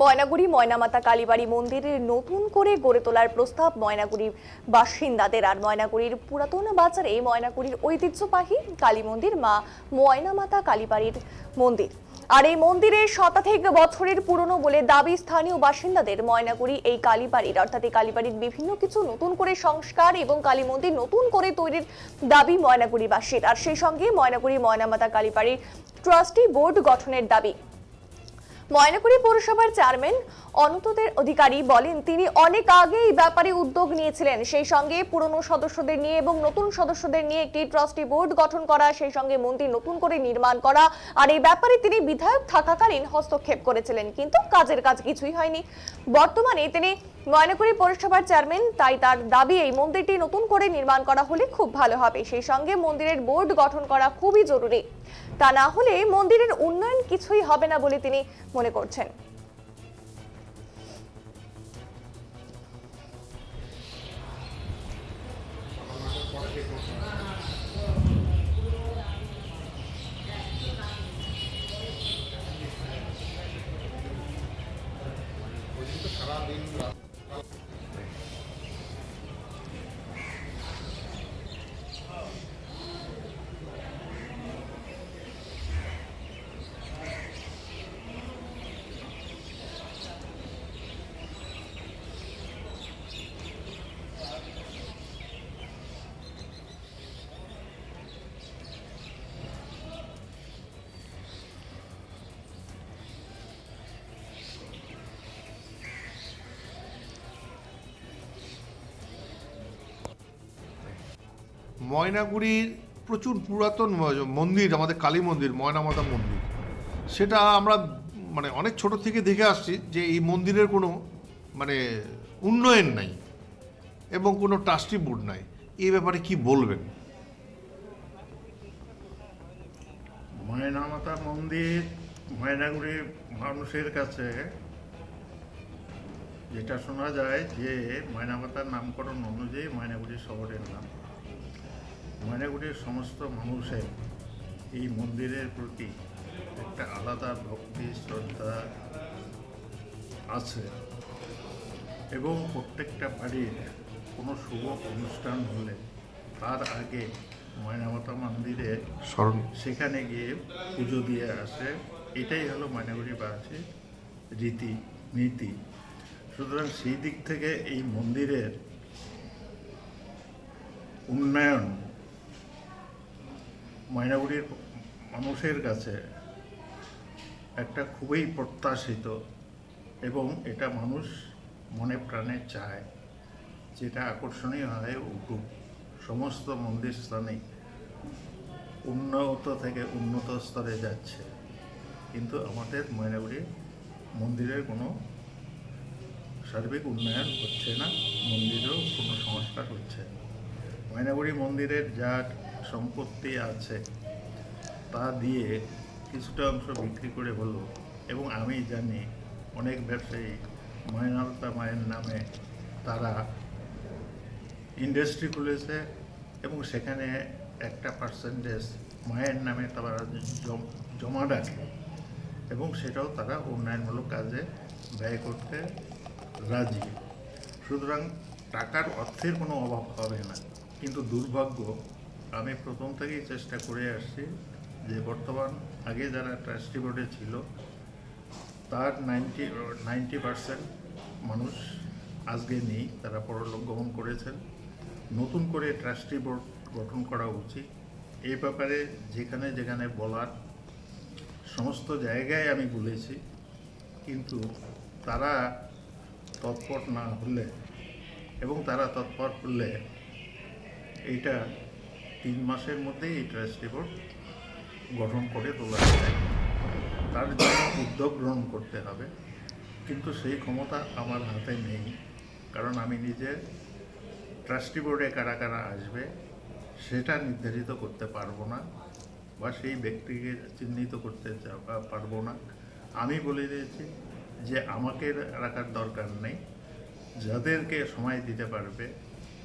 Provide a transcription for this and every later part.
ময়নাগুড়ি, ময়নামাতা কালীবাড়ি মন্দিরের নতুন করে গড়ে তোলার প্রস্তাব ময়নাগুড়ির বাসিন্দাদের। আর ময়নাগুড়ির পুরাতন বাজারে ময়নাগুড়ির ঐতিহ্যবাহী কালী মন্দির মা ময়নামাতা কালীবাড়ির মন্দির। আর এই মন্দিরের শতাধিক বছরের পুরনো বলে দাবি স্থানীয় বাসিন্দাদের ময়নাগুড়ি এই কালীবাড়ির। অর্থাৎ এই কালীবাড়ির বিভিন্ন কিছু নতুন করে সংস্কার এবং কালী মন্দির নতুন করে তৈরির দাবি ময়নাগুড়িবাসীর। আর সেই সঙ্গে ময়নাগুড়ি, ময়নামাতা কালীবাড়ির ট্রাস্টি বোর্ড গঠনের দাবি। ময়নাগুড়ি পৌরসভার চেয়ারম্যান অনন্তদের অধিকারী বলেন, তিনি অনেক আগে এই ব্যাপারে উদ্যোগ নিয়েছিলেন। সেই সঙ্গে পুরনো সদস্যদের নিয়ে এবং নতুন সদস্যদের নিয়ে একটি ট্রাস্টি বোর্ড গঠন করা, সেই সঙ্গে মন্দির নতুন করে নির্মাণ করা, আর এই ব্যাপারে তিনি বিধায়ক থাকাকালীন হস্তক্ষেপ করেছিলেন, কিন্তু কাজের কাজ কিছুই হয়নি। বর্তমানে তিনি ময়নাগুড়ি পৌরসভার চেয়ারম্যান, তাই তার দাবি এই মন্দিরটি নতুন করে নির্মাণ করা হলে খুব ভালো হবে। সেই সঙ্গে মন্দিরের বোর্ড গঠন করা খুবই জরুরি। তা না হলে মন্দিরের উন্নয়ন কিছুই হবে না বলে তিনি মনে করছেন। ময়নাগুড়ির প্রচুর পুরাতন মন্দির, আমাদের কালী মন্দির, ময়নামাতা মন্দির। সেটা আমরা মানে অনেক ছোট থেকে দেখে আসছি যে এই মন্দিরের কোনো মানে উন্নয়ন নাই এবং কোনো ট্রাস্টি বোর্ড নাই। এই ব্যাপারে কি বলবেন? ময়নামাতা মন্দির ময়নাগুড়ির মানুষের কাছে, যেটা শোনা যায় যে ময়নামাতার নামকরণ অনুযায়ী ময়নাগুড়ি শহরের নাম। ময়নাগুড়ির সমস্ত মানুষের এই মন্দিরের প্রতি একটা আলাদা ভক্তি শ্রদ্ধা আছে। এবং প্রত্যেকটা বাড়ির কোনো শুভ অনুষ্ঠান হলে তার আগে ময়নামাতা মন্দিরে স্মরণ। সেখানে গিয়ে পুজো দিয়ে আসে। এটাই হলো ময়নাগুড়িবাসীর রীতি নীতি। সুতরাং সেই দিক থেকে এই মন্দিরের উন্নয়ন ময়নাগুড়ির মানুষের কাছে একটা খুবই প্রত্যাশিত এবং এটা মানুষ মনে প্রাণে চায়, যেটা আকর্ষণীয় হয় উঠুক। সমস্ত মন্দির স্থানেই উন্নত থেকে উন্নত স্তরে যাচ্ছে। কিন্তু আমাদের ময়নাগুড়ি মন্দিরের কোনো সার্বিক উন্নয়ন হচ্ছে না, মন্দিরেও কোনো সংস্কার হচ্ছে না। ময়নাগুড়ি মন্দিরের যা সম্পত্তি আছে, তা দিয়ে কিছুটা অংশ বিক্রি করে হলো। এবং আমি জানি অনেক ব্যবসায়ী ময়নালতা মায়ের নামে তারা ইন্ডাস্ট্রি খুলেছে এবং সেখানে একটা পার্সেন্টেজ মায়ের নামে তারা জম- রাখে। এবং সেটাও তারা উন্নয়নমূলক কাজে ব্যয় করতে রাজি। সুতরাং টাকার অর্থের কোনো অভাব হবে না। কিন্তু দুর্ভাগ্য আমি প্রথম থেকেই চেষ্টা করে আসছি যে বর্তমান আগে যারা ট্রাস্টি বোর্ডে ছিল, তার নাইনটি নাইনটি পার্সেন্ট মানুষ আজকে নেই, তারা পরলোক গমন করেছেন। নতুন করে ট্রাস্টি বোর্ড গঠন করা উচিত। এই ব্যাপারে যেখানে যেখানে বলার সমস্ত জায়গায় আমি বলেছি, কিন্তু তারা তৎপর না হলে এবং তারা তৎপর হলে এইটা তিন মাসের মধ্যেই এই ট্রাস্টি বোর্ড গঠন করে তোলা যায় তার জন্য উদ্যোগ গ্রহণ করতে হবে। কিন্তু সেই ক্ষমতা আমার হাতে নেই। কারণ আমি নিজে ট্রাস্টি বোর্ডে কারা কারা আসবে সেটা নির্ধারিত করতে পারব না বা সেই ব্যক্তিকে চিহ্নিত করতে পারব না। আমি বলে দিয়েছি যে আমাকে রাখার দরকার নেই। যাদেরকে সময় দিতে পারবে,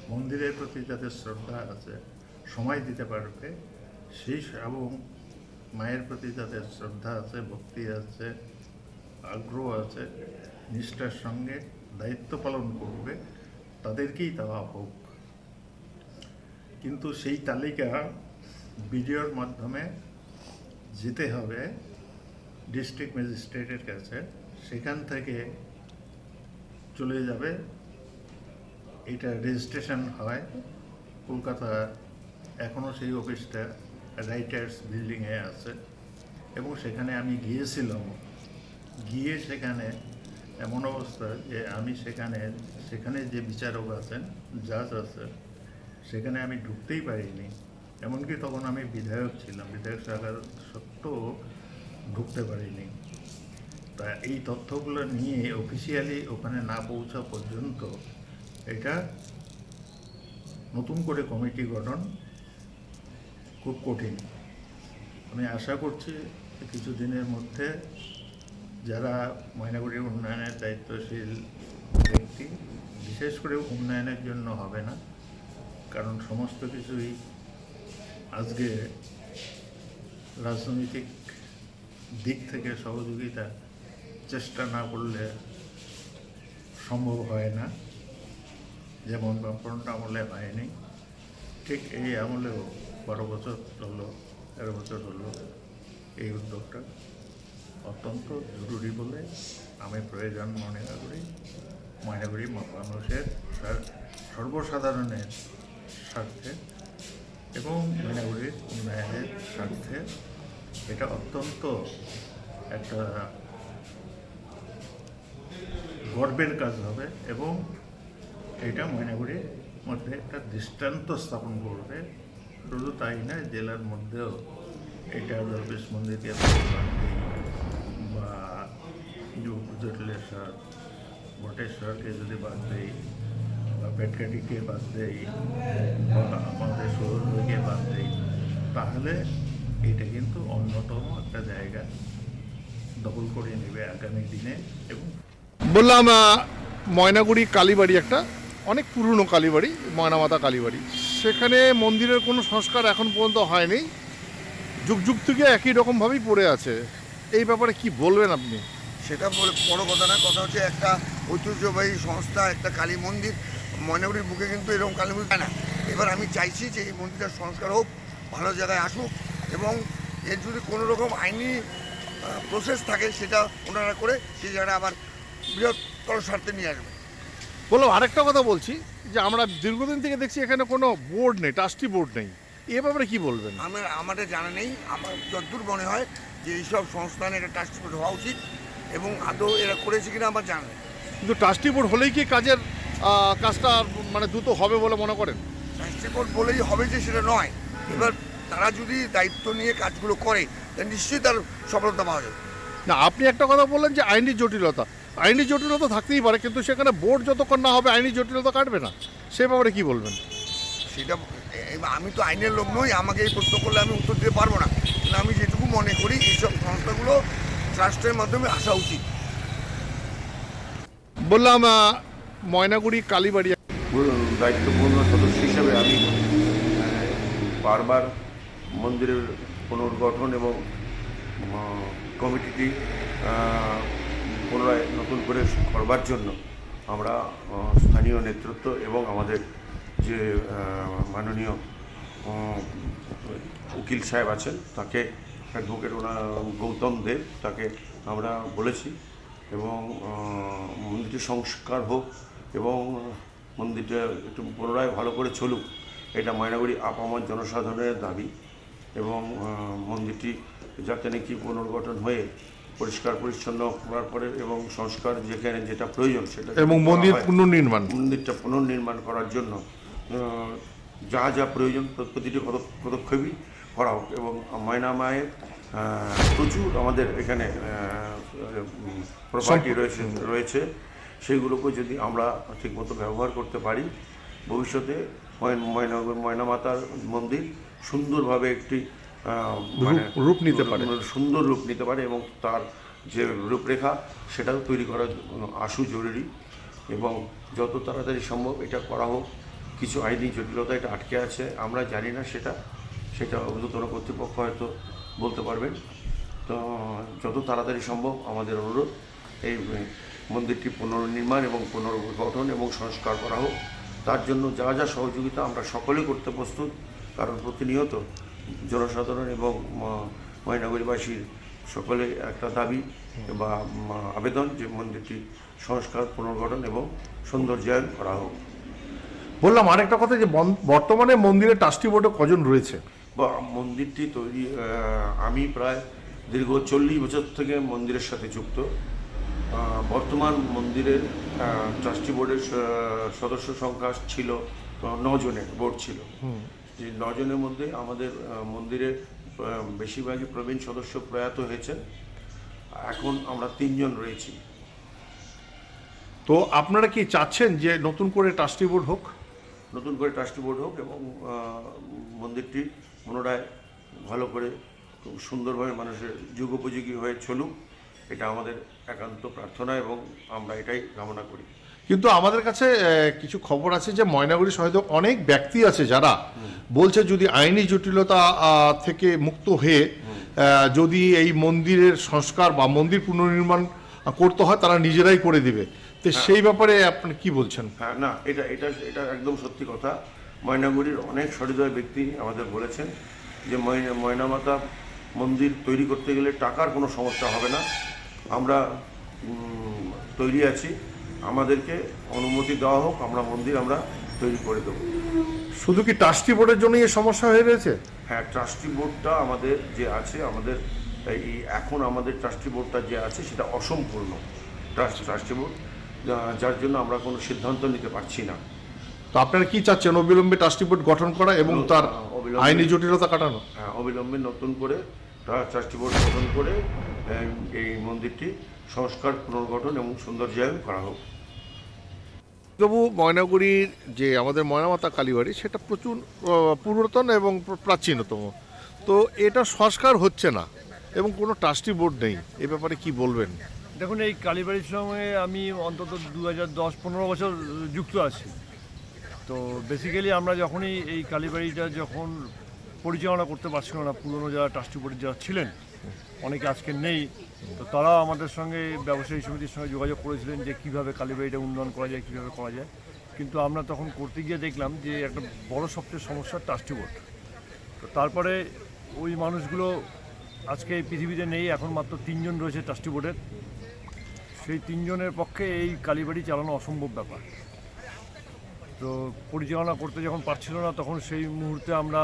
মন্দিরের প্রতি যাদের শ্রদ্ধা আছে সময় দিতে পারবে, সেই এবং মায়ের প্রতি যাদের শ্রদ্ধা আছে, ভক্তি আছে, আগ্রহ আছে, নিষ্ঠার সঙ্গে দায়িত্ব পালন করবে, তাদেরকেই দেওয়া হোক। কিন্তু সেই তালিকা ভিডিওর মাধ্যমে যেতে হবে ডিস্ট্রিক্ট ম্যাজিস্ট্রেটের কাছে, সেখান থেকে চলে যাবে। এটা রেজিস্ট্রেশন হয় কলকাতা এখনও সেই অফিসটা রাইটার্স বিল্ডিংয়ে আছে। এবং সেখানে আমি গিয়েছিলাম। গিয়ে সেখানে এমন অবস্থা যে আমি সেখানে সেখানে যে বিচারক আছেন, জাজ আছে সেখানে আমি ঢুকতেই পারিনি। এমনকি তখন আমি বিধায়ক ছিলাম, বিধায়ক থাকার সত্ত্বেও ঢুকতে পারিনি। তা এই তথ্যগুলো নিয়ে অফিসিয়ালি ওখানে না পৌঁছা পর্যন্ত এটা নতুন করে কমিটি গঠন খুব কঠিন। আমি আশা করছি কিছু দিনের মধ্যে যারা ময়নাগুড়ির উন্নয়নের দায়িত্বশীল ব্যক্তি, বিশেষ করে উন্নয়নের জন্য হবে না, কারণ সমস্ত কিছুই আজকে রাজনৈতিক দিক থেকে সহযোগিতা চেষ্টা না করলে সম্ভব হয় না। যেমন বামফ্রন্ট আমলে হয়নি, ঠিক এই আমলেও বারো বছর হলো তেরো বছর হলো এই উদ্যোগটা। অত্যন্ত জরুরি বলে আমি প্রয়োজন মনে করি। ময়নাগুড়ি মানুষের সর্বসাধারণের স্বার্থে এবং ময়নাগুড়ির উন্নয়নের স্বার্থে এটা অত্যন্ত একটা গর্বের কাজ হবে এবং এটা ময়নাগুড়ির মধ্যে একটা দৃষ্টান্ত স্থাপন করবে। শুধু তাই না, জেলার মধ্যেও এটা দরবেশ মন্দিরকে বা জটিলেশ্বর, বটেশ্বরকে যদি বাদ দেই বা পেটকাটিকে বাদ দেই বা আমাদের শহরকে বাদ দেই, তাহলে এটা কিন্তু অন্যতম একটা জায়গা দখল করে নেবে আগামী দিনে এবং বললাম ময়নাগুড়ি কালীবাড়ি একটা অনেক পুরনো কালীবাড়ি, ময়নামাতা কালীবাড়ি। সেখানে মন্দিরের কোনো সংস্কার এখন পর্যন্ত হয়নি। যুগ যুগ থেকে একই রকমভাবেই পড়ে আছে। এই ব্যাপারে কি বলবেন আপনি? সেটা বলে বড় কথা না কথা হচ্ছে একটা ঐতিহ্যবাহী সংস্থা একটা কালী মন্দির। ময়নাগুড়ির বুকে কিন্তু এরকম কালী মন্দির না। এবার আমি চাইছি যে এই মন্দিরটার সংস্কার হোক ভালো জায়গায় আসুক এবং এর যদি কোনো রকম আইনি প্রসেস থাকে সেটা ওনারা করে সেই জায়গাটা আবার বৃহত্তর স্বার্থে নিয়ে আসবে। বললাম আরেকটা কথা বলছি। যে আমরা দীর্ঘদিন থেকে দেখছি এখানে কোনো বোর্ড নেই ট্রাস্টি বোর্ড নেই। এ ব্যাপারে কি বলবেন? আমার আমাদের জানা নেই। আমার যতদূর মনে হয় যে এইসব সংস্থানে এটা ট্রাস্টি বোর্ড হওয়া উচিত এবং আদৌ এরা করেছে কিনা আমার জানা নেই। কিন্তু ট্রাস্টি বোর্ড হলেই কি কাজের কাজটা মানে দ্রুত হবে বলে মনে করেন? ট্রাস্টি বোর্ড বলেই হবে যে সেটা নয়। এবার তারা যদি দায়িত্ব নিয়ে কাজগুলো করে তাহলে নিশ্চয়ই তার সফলতা পাওয়া যাবে। না আপনি একটা কথা বললেন যে আইনি জটিলতা। আইনি জটিলতা থাকতেই পারে কিন্তু সেখানে বোর্ড যতক্ষণ না হবে আইনি জটিলতা কাটবে না। সে ব্যাপারে কি বলবেন? সেটা আমি তো আইনের লোক নই আমাকে এই প্রশ্ন করলে আমি উত্তর দিতে পারব না। কিন্তু আমি যেটুকু মনে করি এইসব সংস্থাগুলো ট্রাস্টের মাধ্যমে আসা উচিত। বললাম ময়নাগুড়ি কালীবাড়ি। দায়িত্বপূর্ণ সদস্য হিসেবে আমি বারবার মন্দিরের পুনর্গঠন এবং কমিটিটি পুনরায় নতুন করে করবার জন্য আমরা স্থানীয় নেতৃত্ব এবং আমাদের যে মাননীয় উকিল সাহেব আছেন, তাকে অ্যাডভোকেট ওনা গৌতম দেব, তাকে আমরা বলেছি এবং মন্দিরটি সংস্কার হোক এবং মন্দিরটা একটু পুনরায় ভালো করে চলুক, এটা ময়নাগুড়ি আপামর জনসাধারণের দাবি এবং মন্দিরটি যাতে নাকি পুনর্গঠন হয়ে পরিষ্কার পরিচ্ছন্ন করার পরে এবং সংস্কার যেখানে যেটা প্রয়োজন সেটা এবং মন্দির পুনর্নির্মাণ। মন্দিরটা পুনর্নির্মাণ করার জন্য যা যা প্রয়োজন প্র- প্রতিটি পদক্ষেপই করা হোক। এবং ময়না মায়ের প্রচুর আমাদের এখানে প্রপার্টি রয়েছে রয়েছে। সেইগুলোকে যদি আমরা ঠিকমতো ব্যবহার করতে পারি ভবিষ্যতে ময়না মাতার মন্দির সুন্দরভাবে একটি মানে রূপ- নিতে পারে। সুন্দর রূপ নিতে পারে এবং তার যে রূপরেখা সেটাও তৈরি করা আশু জরুরি এবং যত তাড়াতাড়ি সম্ভব এটা করা হোক। কিছু আইনি জটিলতা এটা আটকে আছে আমরা জানি না সেটা। সেটা ঊর্ধ্বতন কর্তৃপক্ষ হয়তো বলতে পারবেন। তো যত তাড়াতাড়ি সম্ভব আমাদের অনুরোধ এই মন্দিরটি পুনর্নির্মাণ এবং পুনর্গঠন এবং সংস্কার করা হোক। তার জন্য যা যা সহযোগিতা আমরা সকলে করতে প্রস্তুত কারণ প্রতিনিয়ত জনসাধারণ এবং ময়নাগুড়িবাসীর সকলে একটা দাবি বা আবেদন যে মন্দিরটি সংস্কার পুনর্গঠন এবং সৌন্দর্যায়ন করা হোক। বললাম আরেকটা কথা যে বর্তমানে মন্দিরে ট্রাস্টি বোর্ডে কজন রয়েছে? বা মন্দিরটি তৈরি আমি প্রায় দীর্ঘ চল্লিশ বছর থেকে মন্দিরের সাথে যুক্ত। বর্তমান মন্দিরের ট্রাস্টি বোর্ডের সদস্য সংখ্যা ছিল নজনের বোর্ড ছিল। যে নজনের মধ্যে আমাদের আহ, মন্দিরের বেশিরভাগই প্রবীণ সদস্য প্রয়াত হয়েছে এখন আমরা তিনজন রয়েছি। তো আপনারা কি চাচ্ছেন যে নতুন করে ট্রাস্টি বোর্ড হোক? নতুন করে ট্রাস্টি বোর্ড হোক এবং মন্দিরটি পুনরায় ভালো করে খুব সুন্দরভাবে মানুষের যুগোপযোগী হয়ে চলুক এটা আমাদের একান্ত প্রার্থনা এবং আমরা এটাই কামনা করি। কিন্তু আমাদের কাছে কিছু খবর আছে যে ময়নাগুড়ি হয়তো অনেক ব্যক্তি আছে যারা বলছে যদি আইনি জটিলতা থেকে মুক্ত হয়ে যদি এই মন্দিরের সংস্কার বা মন্দির পুনর্নির্মাণ করতে হয় তারা নিজেরাই করে দিবে। তো সেই ব্যাপারে আপনি কি বলছেন? হ্যাঁ না এটা এটা এটা একদম সত্যি কথা। ময়নাগুড়ির অনেক সহৃদয় ব্যক্তি আমাদের বলেছেন যে ময়না ময়নামাতা মন্দির তৈরি করতে গেলে টাকার কোনো সমস্যা হবে না। আমরা তৈরি আছি। আমাদেরকে অনুমতি দেওয়া হোক আমরা মন্দির আমরা তৈরি করে দেবো। শুধু কি ট্রাস্টি বোর্ডের জন্যই এই সমস্যা হয়ে রয়েছে? হ্যাঁ ট্রাস্টি বোর্ডটা আমাদের যে আছে আমাদের এই এখন আমাদের ট্রাস্টি বোর্ডটা যে আছে সেটা অসম্পূর্ণ ট্রাস্ট ট্রাস্টি বোর্ড যার জন্য আমরা কোনো সিদ্ধান্ত নিতে পারছি না। তো আপনারা কি চাচ্ছেন অবিলম্বে ট্রাস্টি বোর্ড গঠন করা এবং তার আইনি জটিলতা কাটানো? হ্যাঁ, অবিলম্বে নতুন করে ট্রাস্টি বোর্ড গঠন করে এই- এই মন্দিরটি সংস্কার পুনর্গঠন এবং সৌন্দর্যায়ন করা হোক। তবু ময়নাগুড়ির যে আমাদের ময়নামাতা কালীবাড়ি সেটা প্রচুর পুরাতন এবং প্রাচীনতম। তো এটা সংস্কার হচ্ছে না এবং কোনো ট্রাস্টি বোর্ড নেই। এ ব্যাপারে কি বলবেন? দেখুন এই কালীবাড়ির সঙ্গে আমি অন্তত দু হাজার দশ পনেরো বছর যুক্ত আছি। তো বেসিক্যালি আমরা যখনই এই কালীবাড়িটা যখন পরিচালনা করতে পারছিল না পুরনো যারা ট্রাস্টি বোর্ডের যারা ছিলেন অনেকে আজকে নেই, তো তারাও আমাদের সঙ্গে ব্যবসায়ী সমিতির সঙ্গে যোগাযোগ করেছিলেন যে কীভাবে কালীবাড়িটা উন্নয়ন করা যায়, কীভাবে করা যায়। কিন্তু আমরা তখন করতে গিয়ে দেখলাম যে একটা বড় সবচেয়ে সমস্যা ট্রাস্টি বোর্ড। তো তারপরে ওই মানুষগুলো আজকে এই পৃথিবীতে নেই, এখন মাত্র তিনজন রয়েছে ট্রাস্টি বোর্ডের। সেই তিনজনের পক্ষে এই কালীবাড়ি চালানো অসম্ভব ব্যাপার। তো পরিচালনা করতে যখন পারছিল না, তখন সেই মুহূর্তে আমরা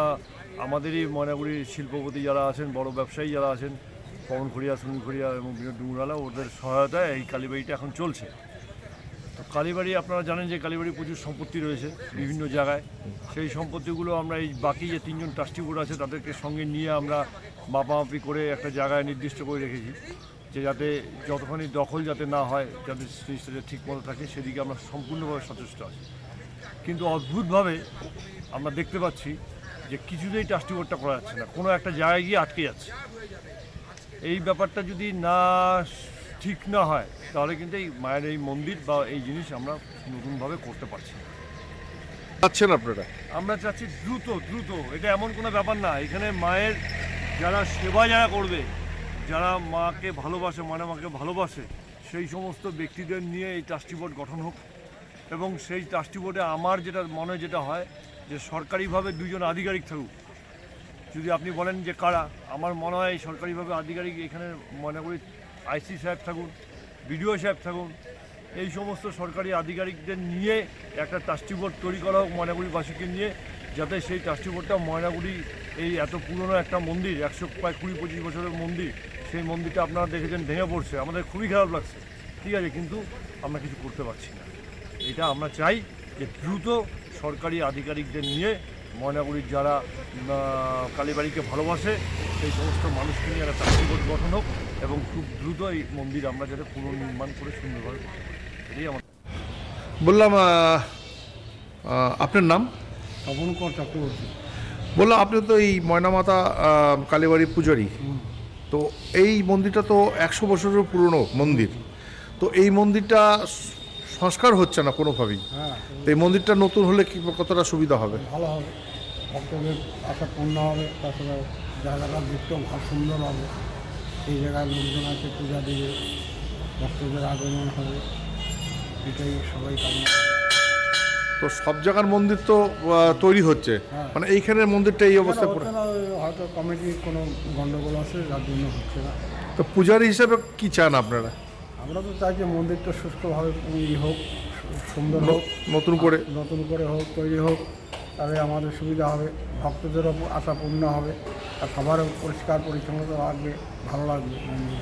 আমাদেরই ময়নাগুড়ির শিল্পপতি যারা আছেন, বড় ব্যবসায়ী যারা আছেন, পবন খড়িয়া, সুনীল খড়িয়া এবং বিনোদ ডুমুরালা, ওদের সহায়তায় এই কালীবাড়িটা এখন চলছে। তো কালীবাড়ি, আপনারা জানেন যে কালীবাড়ি প্রচুর সম্পত্তি রয়েছে বিভিন্ন জায়গায়। সেই সম্পত্তিগুলো আমরা এই বাকি যে তিনজন ট্রাস্টি বোর্ড আছে, তাদেরকে সঙ্গে নিয়ে আমরা মাপামাপি করে একটা জায়গায় নির্দিষ্ট করে রেখেছি, যে যাতে যতখানি দখল যাতে না হয়, যাতে জিনিসটা ঠিক মতো থাকে, সেদিকে আমরা সম্পূর্ণভাবে সচেষ্ট আছি। কিন্তু অদ্ভুতভাবে আমরা দেখতে পাচ্ছি যে কিছুতেই ট্রাস্টি বোর্ডটা করা যাচ্ছে না। কোনো একটা জায়গায় গিয়ে আটকে যাচ্ছে। এই ব্যাপারটা যদি না ঠিক না হয় তাহলে কিন্তু এই মায়ের এই মন্দির বা এই জিনিস আমরা নতুনভাবে করতে পারছি না। চাচ্ছেন আপনারা? আমরা চাচ্ছি দ্রুত দ্রুত। এটা এমন কোনো ব্যাপার না। এখানে মায়ের যারা সেবা যারা করবে যারা মাকে ভালোবাসে মানে মাকে ভালোবাসে সেই সমস্ত ব্যক্তিদের নিয়ে এই ট্রাস্টি বোর্ড গঠন হোক। এবং সেই ট্রাস্টি বোর্ডে আমার যেটা মনে যেটা হয় যে সরকারিভাবে দুজন আধিকারিক থাকুক। যদি আপনি বলেন যে কারা, আমার মনে হয় সরকারিভাবে আধিকারিক এখানে মনে করি আইসি সাহেব থাকুন, বিডিও সাহেব থাকুন, এই সমস্ত সরকারি আধিকারিকদের নিয়ে একটা ট্রাস্টি বোর্ড তৈরি করা হোক ময়নাগুড়িবাসীকে নিয়ে, যাতে সেই ট্রাস্টি বোর্ডটা ময়নাগুড়ি এই এত পুরনো একটা মন্দির, একশো প্রায় কুড়ি পঁচিশ বছরের মন্দির, সেই মন্দিরটা আপনারা দেখেছেন ভেঙে পড়ছে। আমাদের খুবই খারাপ লাগছে। ঠিক আছে, কিন্তু আমরা কিছু করতে পারছি না। এটা আমরা চাই যে দ্রুত সরকারি আধিকারিকদের নিয়ে ময়নাগুড়ির যারা কালীবাড়িকে ভালোবাসে সেই সমস্ত মানুষকে নিয়ে একটা বোর্ড গঠন হোক এবং খুব দ্রুত এই মন্দির আমরা যাতে পুনর্নির্মাণ করে সুন্দরভাবে এটাই আমার বললাম আপনার নাম? তপনকর চক্রবর্তী। বললাম আপনি তো এই ময়নামাতা আহ, কালীবাড়ি পূজারী। তো এই মন্দিরটা তো একশো বছরের পুরনো মন্দির। তো এই মন্দিরটা সংস্কার হচ্ছে না কোনোভাবেই। হ্যাঁ তো এই মন্দিরটা নতুন হলে কি কতটা সুবিধা হবে? ভালো হবে। ভক্তদের আশা পূর্ণ হবে তাছাড়া জায়গাটা দেখতেও ভালো সুন্দর হবে। এই জায়গায় লোকজন আছে পূজা দিয়ে ভক্তদের আগমন হবে। এটাই সবাই কামনা তো সব জায়গার মন্দির তো তৈরি হচ্ছে। হ্যাঁ। মানে এইখানের মন্দিরটা এই অবস্থা হচ্ছে হয়তো কমিটির কোনো গণ্ডগোল আছে যার জন্য হচ্ছে না। তো পূজারী হিসেবে কি চান আপনারা? আমরা তো চাই যে মন্দিরটা সুস্থভাবে ই হোক সুন্দর হোক নতুন করে। নতুন করে হোক তৈরি হোক তাহলে আমাদের সুবিধা হবে। ভক্তদেরও আশা পূর্ণ হবে আর সবারও পরিষ্কার পরিচ্ছন্নতা লাগবে ভালো লাগবে মন্দির।